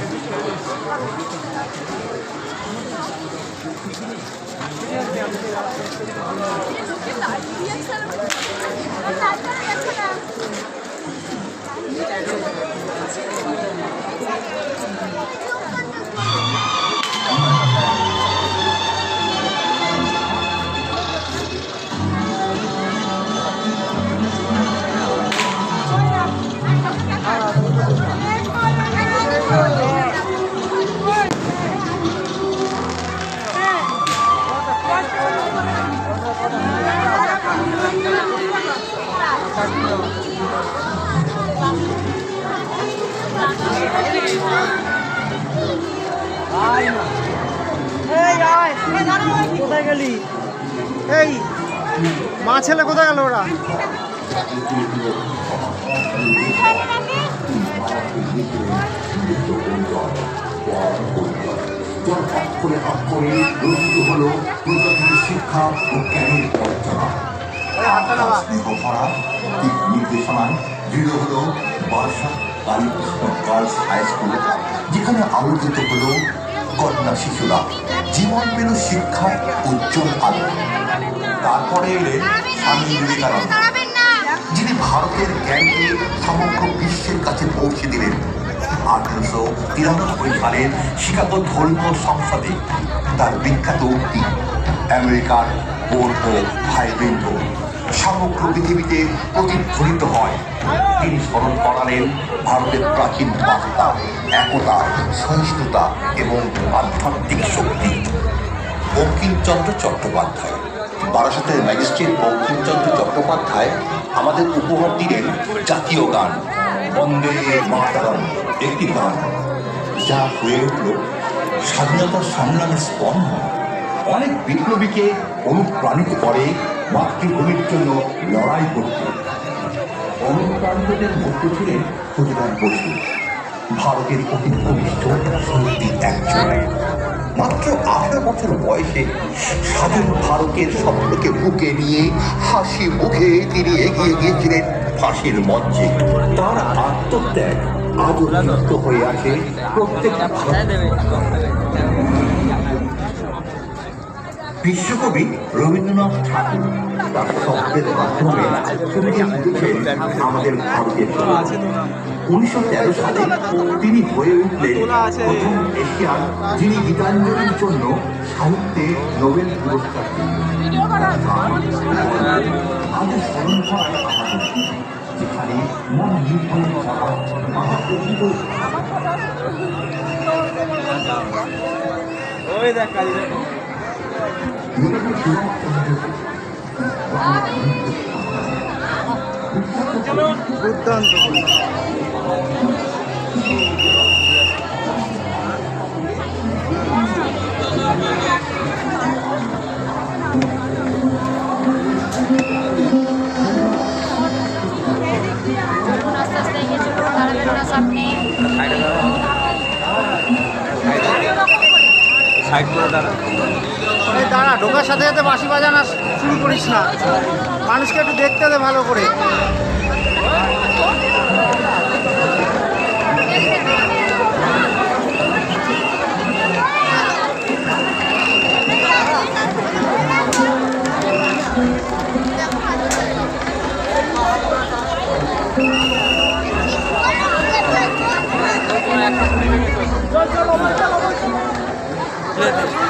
Thank you. কোথায় গেলি? এই মা ছেলে কোথায় গেল ওরা? যার অক্ষরে অক্ষরে রচিত হল প্রজাতির শিক্ষা ও জ্ঞানের পর্যালোচনা স্নেহ ভরা দিক নির্দেশনায় দৃঢ় হল বার্ষা গার্লস হাই স্কুল যেখানে আলোকিত হল কন্যা শিশুরা জীবন পেল শিক্ষার উজ্জ্বল আলো। তারপরে এলেন স্বামী বিবেকানন্দ। যিনি ভারতের জ্ঞানকে সমগ্র বিশ্বের কাছে পৌঁছে দিলেন। আঠারোশো তিরানব্বই সালে শিকাগো ধর্মীয় সংসদে তার বিখ্যাত উক্তি, আমেরিকার বোন ও ভাই বৃন্দ সমগ্র পৃথিবীতে প্রতিধ্বনিত হয়। তিনি স্মরণ করালেন ভারতের প্রাচীন বার্তা একতা, সহিষ্ণুতা এবং আধ্যাত্মিক শক্তি। বঙ্কিমচন্দ্র চট্টোপাধ্যায়। বারাসাতের ম্যাজিস্ট্রেট বঙ্কিমচন্দ্র চট্টোপাধ্যায় আমাদের উপহার দিলেন জাতীয় গান, বন্দে মাতারম একটি গান। যা হয়ে উঠল স্বাধীনতার সংগ্রামের স্পন্দন। অনেক বিপ্লবীকে অনুপ্রাণিত করে মাতৃভূমির জন্য লড়াই করতে। অনুপ্রাণিতদের মধ্যে ছিলেন ক্ষুদিরাম বসু। ভারতের অতি কনিষ্ঠ শহীদ একজন। মাত্র আঠারো বছর বয়সে স্বাধীন ভারতের স্বপ্নকে বুকে নিয়ে হাসি মুখে তিনি এগিয়ে গিয়েছিলেন ফাঁসির মঞ্চে। তার আত্মত্যাগ যুক্ত হয়ে আছে প্রত্যেক বিশ্বকবি রবীন্দ্রনাথ ঠাকুর তার শব্দের মাধ্যমে আমাদের ভারতের উনিশশো তেরো সালে তিনি হয়ে উঠলেন প্রথম এশিয়ান যিনি গীতাঞ্জলির জন্য সাহিত্যে নোবেল পুরস্কার। আজ স্মরণ করায় যেখানে নির্ভর করা মহাপ্রভু ওই দেখ কালী দুর্দান্ত সাইড করে দাঁড়া। দাঁড়া, ঢোকার সাথে সাথে বাঁশি বাজানা শুরু করিস না মানুষকে একটু দেখতে দে ভালো করে Yeah.